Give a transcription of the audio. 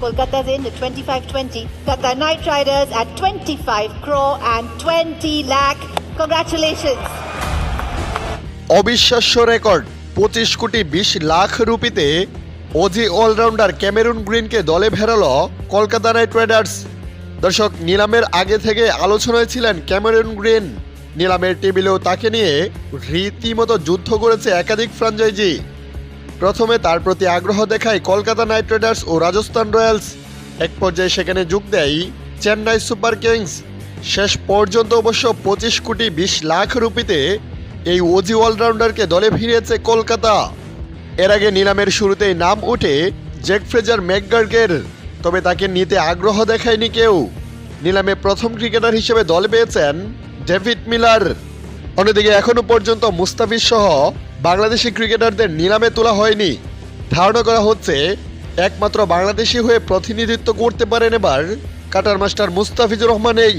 Kolkata's in at 25-20. Got the Knight Riders at 25 crore and 20 lakh. Congratulations. অবিশ্বাস্য record, পঁচিশ কোটি বিশ লাখ রুপিতে অজি অলরাউন্ডার ক্যামেরুন গ্রিনকে দলে ভেড়ালো কলকাতা নাইট রাইডার্স দর্শক, নিলামের আগে থেকে আলোচনায় ছিলেন ক্যামেরুন গ্রিন নিলামের টেবিলেও তাকে নিয়ে রীতিমতো যুদ্ধ করেছে একাধিক ফ্রাঞ্চাইজি প্রথমে তার প্রতি আগ্রহ দেখায় কলকাতা নাইট রাইডার্স ও রাজস্থান রয়্যালস। এক পর্যায়ে সেখানে যোগ দেয় চেন্নাই সুপার কিংস। শেষ পর্যন্ত অবশ্য পঁচিশ কোটি বিশ লাখ রুপিতে এই ওজি অলরাউন্ডারকে দলে ফিরিয়েছে কলকাতা। এর আগে নিলামের শুরুতেই নাম ওঠে জ্যাক ফ্রেজার ম্যাকগার্গের, তবে তাকে নিতে আগ্রহ দেখায়নি কেউ। নিলামে প্রথম ক্রিকেটার হিসেবে দল পেয়েছেন ডেভিড মিলার। অন্যদিকে এখনও পর্যন্ত মুস্তাফিজ সহ বাংলাদেশি ক্রিকেটারদের নিলামে তোলা হয়নি। ধারণা করা হচ্ছে, একমাত্র বাংলাদেশি হয়ে প্রতিনিধিত্ব করতে পারেন এবার কাটার মাস্টার মুস্তাফিজুর রহমান এই।